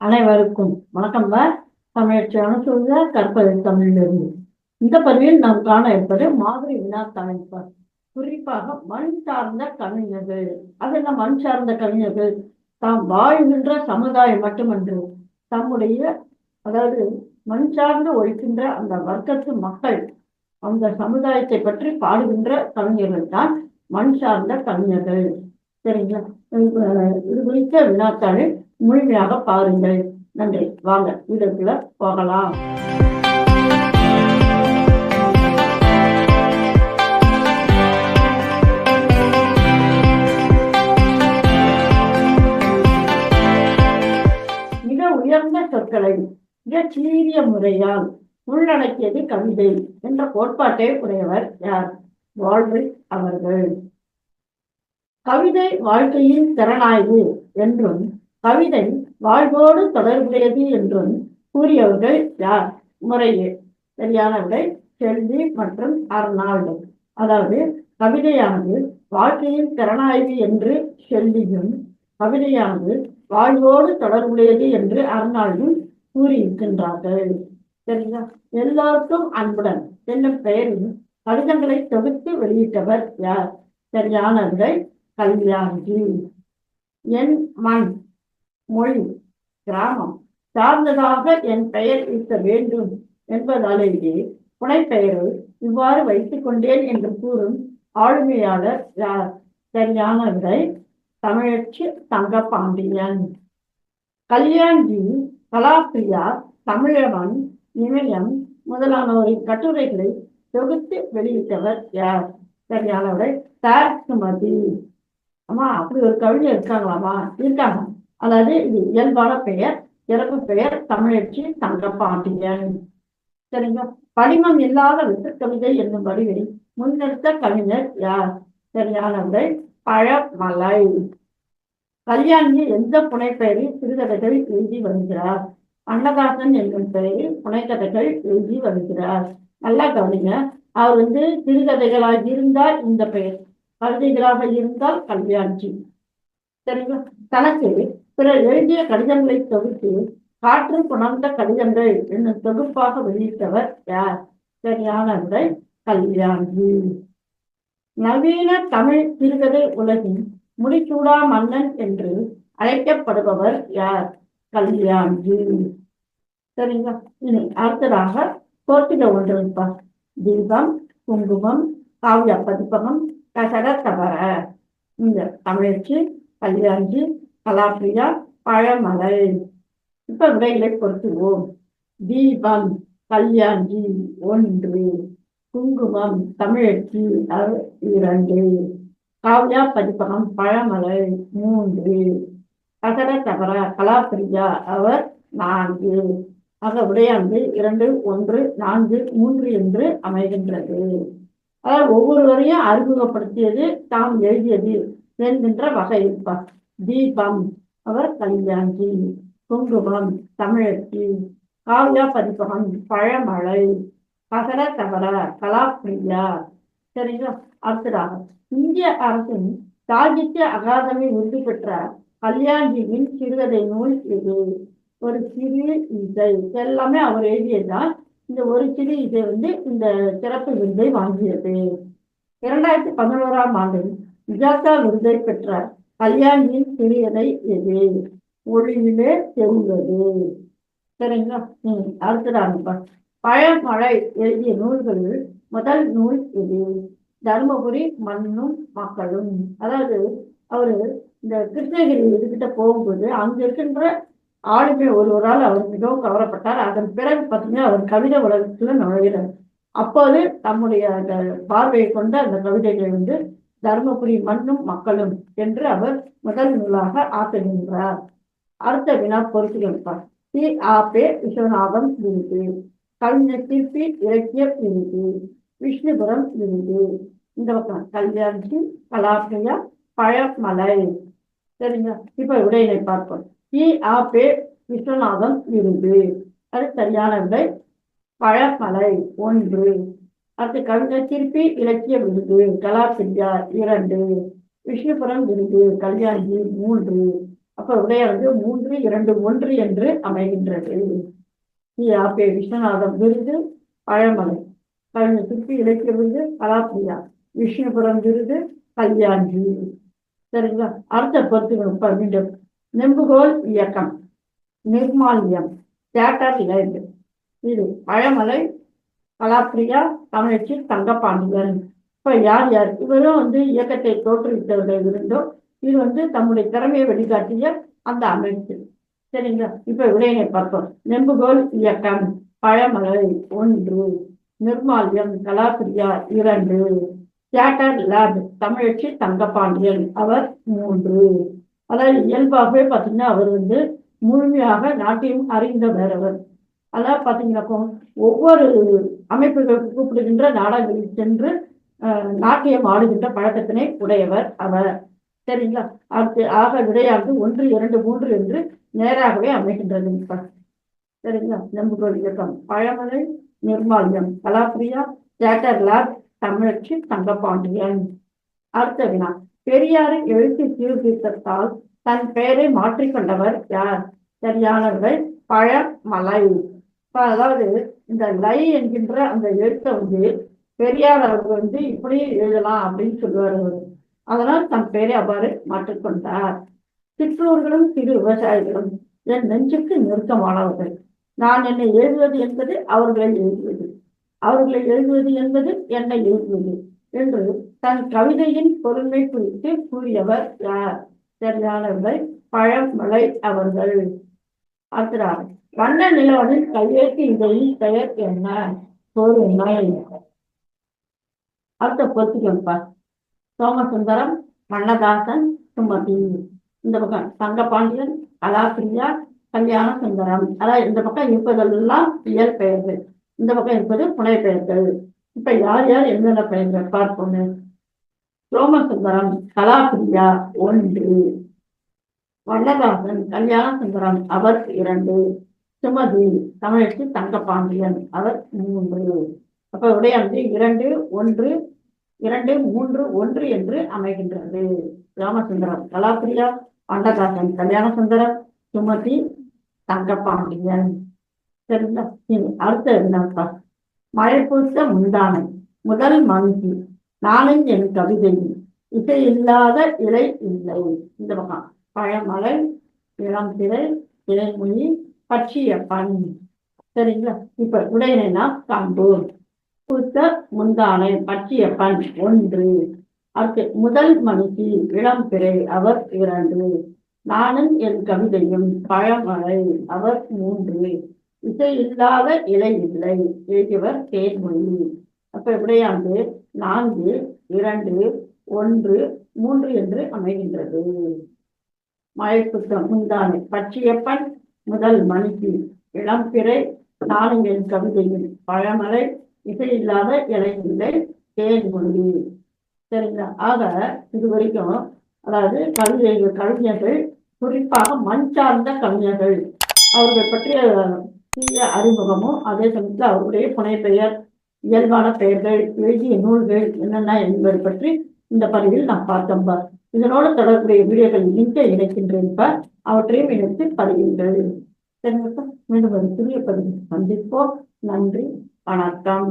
அனைவருக்கும் வணக்கம் தமிழச்சி அனுசூழ கற்பது தமிழிலிருந்து இந்த பதிவில் நாம் காண இருப்பது மாதிரி வினா குறிப்பாக மண் சார்ந்த கவிஞர்கள். அது மண் சார்ந்த கவிஞர்கள் தாம் வாழ்கின்ற சமுதாயம் மட்டுமன்று தம்முடைய அதாவது மண் சார்ந்து ஒழிக்கின்ற அந்த வர்க்கத்து மக்கள் அந்த சமுதாயத்தை பற்றி பாடுகின்ற கவிஞர்கள் தான் மண் சார்ந்த கவிஞர்கள். சரிங்களா? இது குறித்த வினாத்தாளில் முழுமையாக பாருங்கள். நன்றி. வாங்க வீடுக்குள்ள போகலாம். மிக உயர்ந்த சொற்களை மிக சீரிய முறையால் உள்ளடக்கியது கவிதை என்ற கோட்பாட்டை உடையவர் யார்? வால்ரிக் அவர்கள். கவிதை வாழ்க்கையின் திறனாய்வு என்றும் கவிதை வாழ்வோடு தொடர்புடையது என்றும் கூறியவர்கள் யார்? முறையே. சரியானவர்கள் செல்வி மற்றும் அர்னால்டு அதாவது கவிதையானது வாழ்க்கையின் திறனாய்வு என்று செல்வியும் கவிதையானது வாழ்வோடு தொடர்புடையது என்று அர்னால்டும் கூறியிருக்கின்றார்கள். சரிங்களா எல்லோருக்கும் அன்புடன் என்னும் பெயரில் கடிதங்களை தொகுத்து வெளியிட்டவர் யார்? சரியானவர்கள் கல்வியாகி என் மண். மொழி கிராமம். சார்ந்ததாக என் பெயர் இருக்க வேண்டும் என்பதாலேயே புனைப்பெயரை இவ்வாறு வைத்துக் கொண்டேன் என்று கூறும் ஆளுமையாளர் யார்? சரியானவரை தமிழச்சி தங்கப்பாண்டியன் கல்யாண்ஜி கலாப்பிரியா தமிழவன் இமயம் முதலானவரின் கட்டுரைகளை தொகுத்து வெளியிட்டவர் யார்? சரியானவரை தார் சுமதி ஆமா அப்படி ஒரு கவிஞர் இருக்காங்களாமா? இருக்காங்க. அதாவது இது இயல்பான பெயர் இறப்பு பெயர் தமிழச்சி தங்கப்பாண்டியன் சரிங்களா? படிமம் இல்லாத விட்டுக்கவிதை என்னும் வடிவில் முன்னெடுத்த கவிஞர் யார்? சரியானவர்கள் பழமலை. கல்யாணி எந்த புனைப்பெயரில் சிறுகதைகள் எழுதி வருகிறார்? அன்னதாசன் என்னும் பெயரில் புனைக்கதைகள் எழுதி வருகிறார். நல்லா கவனிங்க அவர் வந்து சிறுகதைகளாக இருந்தால் இந்த பெயர் கவிதைகளாக இருந்தால் கல்யாண்ஜி சரிங்களா? தனக்கு பிறர் எழுதிய கடிதங்களை தொகுத்து காற்று புணர்ந்த கடிதங்கள் என்னும் தொகுப்பாக வெளியிட்டவர் யார்? சரியானவர்கள் கல்யாணி. நவீன தமிழ் சிறுகதை உலகின் முடிச்சூடா மன்னன் என்று அழைக்கப்படுபவர் யார்? கல்யாண்ஜி சரிங்களா இனி அடுத்ததாக போட்டிட ஒன்று இருப்பார் தீபம் குங்குமம் காவிய பதிப்பகம் கசட தவற இந்த தமிழச்சி கல்யாண்ஜி கலாப்பிரியா பழமலை. இப்ப விடைகளை பொருத்துவோம் தீபம் கல்யாணி ஒன்று. குங்குமம் தமிழச்சி இரண்டு. காவ்யா பதிப்பகம் பழமலை மூன்று. கசட தகர கலாப்பிரியா அவர் நான்கு. ஆக விடையானது இரண்டு ஒன்று நான்கு மூன்று என்று அமைகின்றது. அதாவது ஒவ்வொருவரையும் அறிமுகப்படுத்தியது தாம் எழுதியது என்கின்ற வகை இருப்பார் தீபம் அவர் கல்யாண்ஜி குங்குமம் தமிழச்சி காவியா பதிப்பகம் பழமழை கசர தகர கலாப்பிரியா சரிங்களா? அடுத்ததாக இந்திய அரசின் சாகித்ய அகாதமி விருது பெற்ற கல்யாண்ஜியின் சிறுகதை நூல் இது ஒரு சிறு இசை. எல்லாமே அவர் எழுதியதுதான் இந்த ஒரு சிறு இசை வந்து இந்த சிறப்பு விருதை வாங்கியது. இரண்டாயிரத்தி பதினோராம் ஆண்டில் விஜாத்தா விருதை பெற்ற கல்யாணியின் சிறியதை எது? ஒளியிலே தெரிந்தது. சரிங்களா? ம் அடுத்ததாங்கப்பா பழமழை எழுதிய நூல்களில் முதல் நூல் இது தருமபுரி மண்ணும் மக்களும். அதாவது அவரு இந்த கிருஷ்ணகிரி இதுகிட்ட போகும்போது அங்க இருக்கின்ற ஆளுமை ஒருவரால் அவர் மிகவும் கவரப்பட்டார். அதன் பிறகு பார்த்தீங்கன்னா அவர் கவிதை உலகத்துல நுழைகிறார். அப்போது தம்முடைய அந்த பார்வையை கொண்ட அந்த கவிதைகளை வந்து தருமபுரி மண்ணும் மக்களும் என்று அவர் முதல் நூலாக ஆற்றுகின்றார் அடுத்த வினா பொறுத்துகின்றார் சி ஆ. பே. விஸ்வநாதம் விருது. கவிஞர் திருப்பி இலக்கிய விருது. விஷ்ணுபுரம் விருது. இந்த பக்கம் கல்யாணி கலாப்பிரியா பழமலை. சரிங்க இப்ப விடையினை பார்ப்போம். சி ஆ. பே. விஸ்வநாதன் விருது. அது சரியான விடை? பழமலை. ஒன்று. அடுத்து கவிஞர் திருப்பி இலக்கிய விருது கலாப்பிரியா இரண்டு விஷ்ணுபுரம் விருது கல்யாணி மூன்று அப்ப விடைய மூன்று இரண்டு ஒன்று என்று அமைகின்றது. ஆபே விஸ்வநாதம் விருது பழமலை. கலைஞர் திருப்பி இலக்கிய விருது கலாப்பிரியா விஷ்ணுபுரம் விருது கல்யாணி. சரிங்களா? அடுத்த பொறுத்து மீண்டும் நெம்புகோல் இயக்கம் நிர்மால்யம் தேட்டர் லைட் இது பழமலை கலாப்பிரியா தமிழச்சி தங்கப்பாண்டியன். இப்ப யார் யார்? இவரும் வந்து இயக்கத்தை தோற்றுவித்தவர்கள் இருந்தோம். இது வந்து தம்முடைய திறமையை வெளிக்காட்டிய அந்த அமைப்பு. சரிங்களா? இப்ப விடையினை பார்ப்போம். நெம்புகோல் இயக்கம் பழமலை ஒன்று நிர்மால்யம் கலாப்பிரியா இரண்டு தியேட்டர் லேப் தமிழச்சி தங்கப்பாண்டியன் அவர் மூன்று. அதாவது இயல்பாகவே பார்த்தீங்கன்னா அவர் வந்து முழுமையாக நாட்டையும் அறிந்தவர் அவர். அதாவது பார்த்தீங்கன்னாக்கோ ஒவ்வொரு அமைப்புகளுக்கு கூப்பிடுகின்ற நாடகங்களில் சென்று நாட்டியம் ஆடுகின்ற பழக்கத்தினை உடையவர் அவர். சரிங்களா? அடுத்து ஆக விடையானது ஒன்று இரண்டு மூன்று என்று நேராகவே அமைகின்றது. சரிங்களா? நம்புகோள் இயக்கம். Pazhamalai Nirmaliyam Kalapriya theatre lab Tamizhachi Thangapandian. அடுத்த வினா. பெரியாரை எழுத்து சீர்திருத்தத்தால் தன் பெயரை மாற்றிக்கொண்டவர் யார்? சரியானவர்கள் பழமலை. அதாவது இந்த லை என்கின்ற அந்த எழுத்தை வந்து பெரியார் அவர் வந்து இப்படி எழுதலாம் அப்படின்னு சொல்லுவார் அவர் அதனால் தன் பெயரை அவ்வாறு மாற்றிக்கொண்டார் சிற்றூர்களும் சிறு விவசாயிகளும் என் நெஞ்சுக்கு நெருக்கமானவர்கள். நான் என்னை எழுதுவது என்பது அவர்களை எழுதுவது. அவர்களை எழுதுவது என்பது என்னை எழுதுவது என்று தன் கவிதையின் பொருண்மை குறித்து கூறியவர் யார்? சரியானவர்கள் பழமலை அவர்கள். அடுத்ததாக வண்ண நிலவனின் கையெழுத்து இதழின் பெயர் என்ன? பொறுமை அடுத்த பொறுத்துக்கோப்பா சோமசுந்தரம் வண்ணதாசன் சுமதி. இந்த பக்கம் தங்கபாண்டியன் கலாப்பிரியா கல்யாண சுந்தரம் அதாவது இந்த பக்கம் இருப்பதெல்லாம் இயல் பெயர்கள். இந்த பக்கம் இருப்பது புனை பெயர்கள். இப்ப யார் யார் என்னென்ன பெயர்கள் பார்ப்போம். சோமசுந்தரம் கலாபிரியா ஒன்று. வண்ணதாசன் கல்யாண சுந்தரம் அவர் இரண்டு. சுமதி தமிழுக்கு தங்க பாண்டியன் அவர் மூன்று. அப்ப உடையானது இரண்டு ஒன்று இரண்டு மூன்று ஒன்று என்று அமைகின்றது. ராமசுந்தரம் கலாப்பிரியா அண்டகாசன் கல்யாண சுந்தரம் சுமதி தங்கப்பாண்டியன். சரிங்களா? அடுத்த என்னப்பா? மழை பூச முந்தானை முதல் மங்கி நானும் என் கவிதையில் இசை இல்லாத இலை இல்லை. இந்த பக்கம் பழமலை இளம் திரை இலைமொழி பற்றிய பண் சரிங்களா? இப்ப உடையனா காண்போம் பூத்த முந்தானை பற்றிய பண் ஒன்று. அடுத்து முதல் மணிக்கு இளம்பிறை அவர் இரண்டு. நானும் என் கவிதையும் பழமழை அவர் மூன்று. இசை இல்லாத இலை இல்லை எழுதியவர் தேர்மொழி. அப்ப விடையாண்டு நான்கு இரண்டு ஒன்று மூன்று என்று அமைகின்றது. மழை புத்தம் முந்தானை பற்றியப்பன் முதல் மணிக்கு இளம்பிறை நானும் கவிதையில் பழமலை இசை இல்லாத இலை தேன் தேன்மொழி சரிங்களா? ஆக இது வரைக்கும் அதாவது கவிதை கவிஞர்கள் குறிப்பாக மண் சார்ந்த கவிஞர்கள் அவர்கள் பற்றிய சிறிய அறிமுகமும் அதே சமயத்தில் அவருடைய புனைப்பெயர் இயல்பான பெயர்கள் எழுதிய நூல்கள் என்னென்ன என்பது பற்றி இந்த பதிவில் நாம் பார்த்தோம் இதனோடு தொடர்புடைய வீடியோக்கள் லிங்கை இணைக்கின்றேன் அவற்றையும் எடுத்து படுகின்றது சரிங்களா மீண்டும் ஒரு புதிய பதிவு சந்திப்போம். நன்றி வணக்கம்.